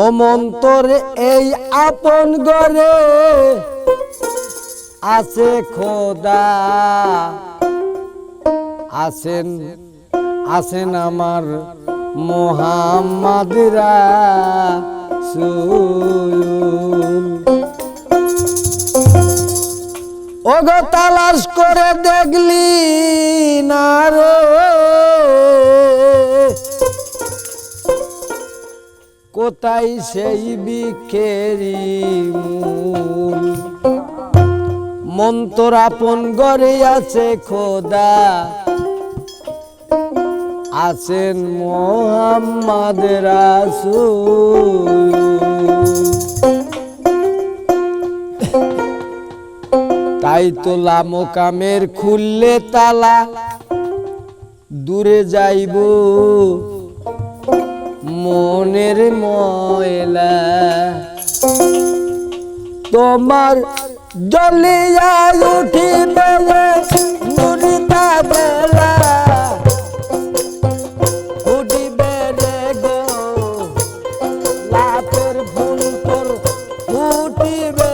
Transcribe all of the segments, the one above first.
ও মন্তর এই আপন গরে আছে খোদা। আছেন আছেন আমার মোহাম্মদরা ওগো তালাশ করে দেখলি না রে। কোথায় সেই বিখেরি মূল। মন্তর আপন গড়ে আছে খোদা। আছেন মোহাম্মদ রাসূল। তাই তো লামকামের খুললে তালা, দূরে যাইব। মনের ময়লা। তোমার জলিয়া উঠিবে উঠিবে ফুল তোর ফুটিবে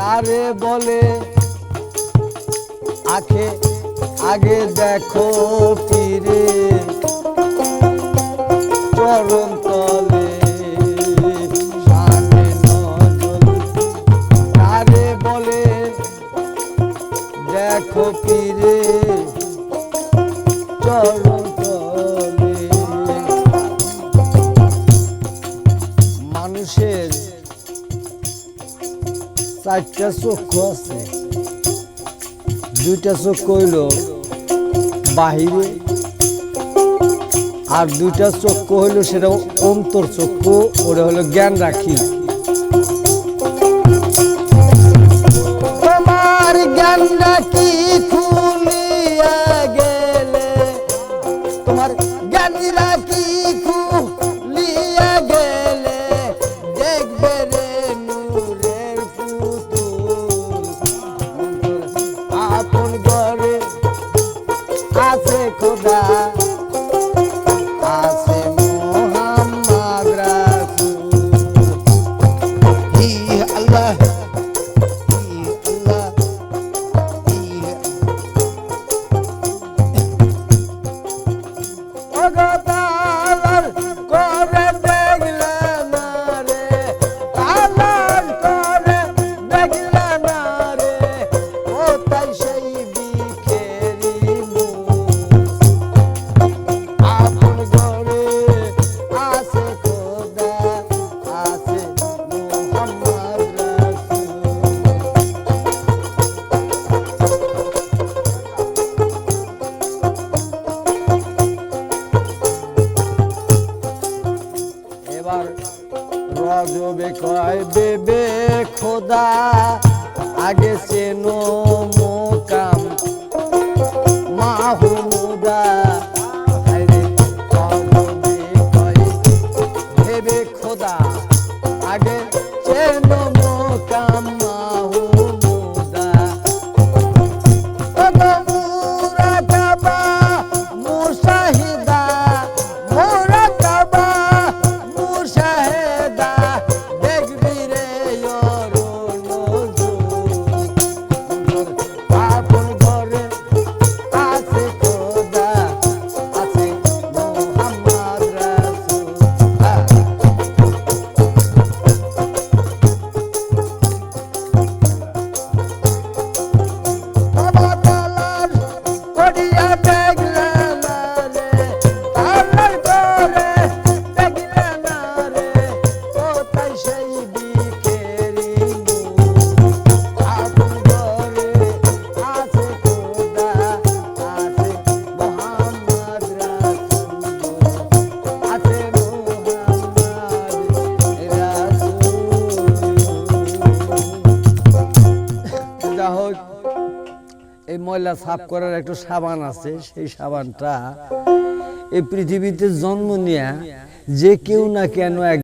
কারে বলে? আখে আগে দেখো ফিরে। চরণ তলে চারটা চক্ষু আছে। দুইটা চক্ষু হইল বাহিরে, আর দুইটা চক্ষু হইল সেটা অন্তর চক্ষু, ওটা হলো জ্ঞান রাখি রজবে কয় বেবে খোদা আগে চেনো ময়লা সাফ করার একটা সাবান আছে, সেই সাবানটা এই পৃথিবীতে জন্ম নেয়া যে কেউ না কেন এক